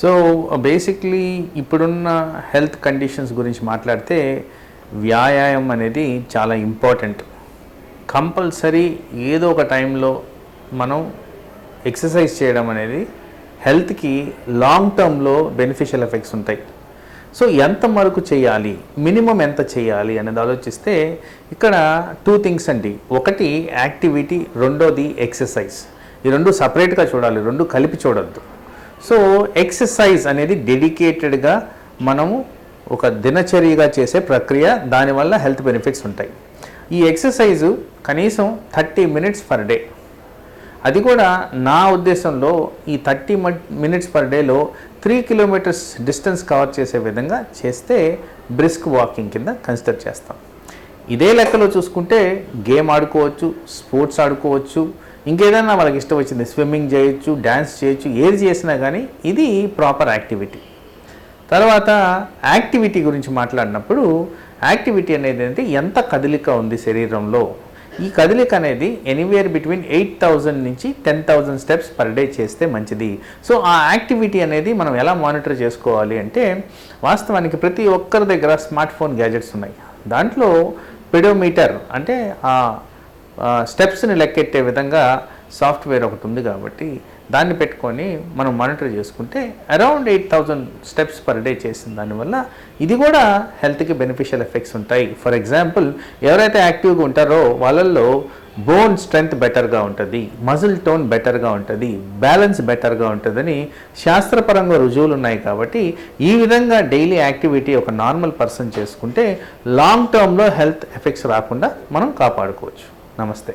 So uh, basically ఇప్పుడున్న health conditions గురించి మాట్లాడితే వ్యాయామం అనేది చాలా ఇంపార్టెంట్ కంపల్సరీ ఏదో ఒక టైంలో మనం ఎక్సర్సైజ్ చేయడం అనేది హెల్త్కి లాంగ్ టర్మ్లో బెనిఫిషియల్ ఎఫెక్ట్స్ ఉంటాయి. సో ఎంత వరకు చేయాలి? మినిమం ఎంత చేయాలి? అనేది ఆలోచిస్తే ఇక్కడ టూ థింగ్స్ అండి. ఒకటి యాక్టివిటీ రెండోది ఎక్సర్సైజ్ ఈ రెండు సపరేట్గా చూడాలి. రెండు కలిపి చూడొద్దు. సో ఎక్సర్సైజ్ అనేది డెడికేటెడ్గా మనము ఒక దినచర్యగా చేసే ప్రక్రియ దానివల్ల హెల్త్ బెనిఫిట్స్ ఉంటాయి. ఈ ఎక్సర్సైజు కనీసం థర్టీ మినిట్స్ పర్ డే. అది కూడా నా ఉద్దేశంలో ఈ థర్టీ మినిట్స్ పర్ డేలో త్రీ కిలోమీటర్స్ డిస్టెన్స్ కవర్ చేసే విధంగా చేస్తే బ్రిస్క్ వాకింగ్ కింద కన్సిడర్ చేస్తాం. ఇదే లెక్కలో చూసుకుంటే గేమ్ ఆడుకోవచ్చు స్పోర్ట్స్ ఆడుకోవచ్చు ఇంకేదైనా వాళ్ళకి ఇష్టం వచ్చింది స్విమ్మింగ్ చేయొచ్చు డ్యాన్స్ చేయొచ్చు ఏది చేసినా కానీ ఇది ప్రాపర్ యాక్టివిటీ. తర్వాత యాక్టివిటీ గురించి మాట్లాడినప్పుడు యాక్టివిటీ అనేది అంటే ఎంత కదలిక ఉంది శరీరంలో? ఈ కదలిక అనేది ఎనీవేర్ బిట్వీన్ ఎయిట్ థౌజండ్ నుంచి ten thousand steps per day చేస్తే మంచిది. సో ఆ యాక్టివిటీ అనేది మనం ఎలా మానిటర్ చేసుకోవాలి అంటే వాస్తవానికి ప్రతి ఒక్కరి దగ్గర స్మార్ట్ ఫోన్ గ్యాజెట్స్ ఉన్నాయి. దాంట్లో పెడోమీటర్ అంటే ఆ స్టెప్స్ని లెక్కెట్టే విధంగా సాఫ్ట్వేర్ ఒకటి ఉంది కాబట్టి దాన్ని పెట్టుకొని మనం మానిటర్ చేసుకుంటే around eight thousand steps per day చేసిన దానివల్ల ఇది కూడా హెల్త్కి బెనిఫిషియల్ ఎఫెక్ట్స్ ఉంటాయి. ఫర్ ఎగ్జాంపుల్ ఎవరైతే యాక్టివ్గా ఉంటారో వాళ్ళల్లో బోన్ స్ట్రెంగ్త్ బెటర్గా ఉంటుంది మజిల్ టోన్ బెటర్గా ఉంటుంది బ్యాలెన్స్ బెటర్గా ఉంటుందని శాస్త్రపరంగా రుజువులు ఉన్నాయి కాబట్టి ఈ విధంగా డైలీ యాక్టివిటీ ఒక నార్మల్ పర్సన్ చేసుకుంటే లాంగ్ టర్మ్లో హెల్త్ ఎఫెక్ట్స్ రాకుండా మనం కాపాడుకోవచ్చు. నమస్తే